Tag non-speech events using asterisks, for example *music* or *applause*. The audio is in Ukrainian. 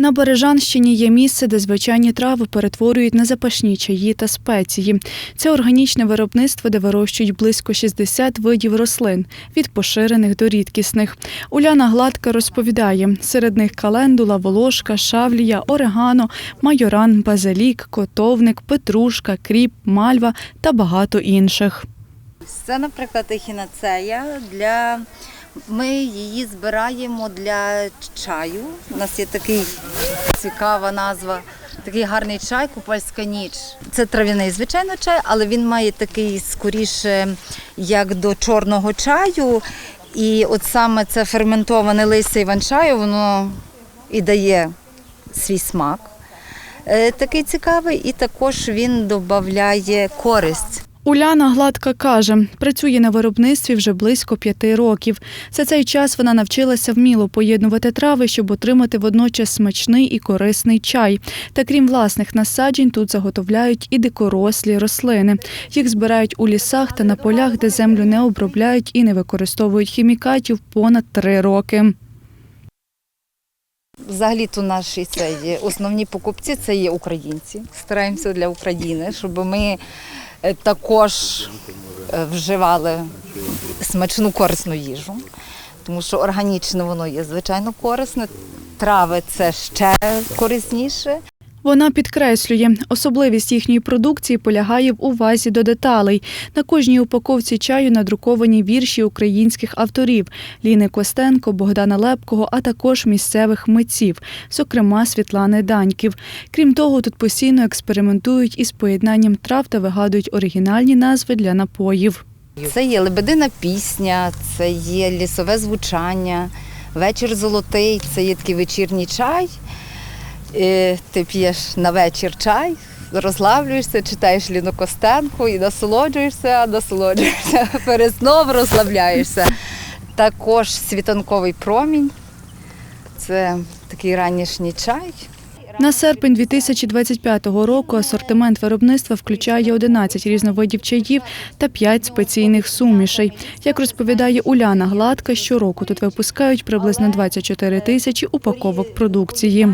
На Бережанщині є місце, де звичайні трави перетворюють на запашні чаї та спеції. Це органічне виробництво, де вирощують близько 60 видів рослин, від поширених до рідкісних. Уляна Гладка розповідає, серед них календула, волошка, шавлія, орегано, майоран, базилік, котовник, петрушка, кріп, мальва та багато інших. Це, наприклад, ехінацея для. Ми її збираємо для чаю. У нас є такий цікава назва, такий гарний чай, купальська ніч. Це трав'яний, звичайно, чай, але він має такий скоріше, як до чорного чаю. І от саме це ферментоване листя іван-чаю, воно і дає свій смак. Е, Такий цікавий, і також він додає користь. Уляна Гладка каже, працює на виробництві вже близько п'яти років. За цей час вона навчилася вміло поєднувати трави, щоб отримати водночас смачний і корисний чай. Та крім власних насаджень, тут заготовляють і дикорослі рослини. Їх збирають у лісах та на полях, де землю не обробляють і не використовують хімікатів понад три роки. Взагалі-то наші це є основні покупці це є українці. Стараємося для України, щоб ми також е, вживали смачну корисну їжу, тому що органічне воно є звичайно корисне. Трави це ще корисніше. Вона підкреслює, особливість їхньої продукції полягає в увазі до деталей. На кожній упаковці чаю надруковані вірші українських авторів Ліни Костенко, Богдана Лепкого, а також місцевих митців, зокрема Світлани Даньків. Крім того, тут постійно експериментують із поєднанням трав та вигадують оригінальні назви для напоїв. Це є лебедина пісня, це є лісове звучання, вечір золотий, це є такий вечірній чай. І ти п'єш на вечір чай, розслаблюєшся, читаєш Ліну Костенко і насолоджуєшся, насолоджуєшся, *laughs* перед сном розслабляєшся. Також світанковий промінь. Це такий ранішній чай. На серпень 2025 року асортимент виробництва включає 11 різновидів чаїв та 5 спеційних сумішей. Як розповідає Уляна Гладка, щороку тут випускають приблизно 24 тисячі упаковок продукції.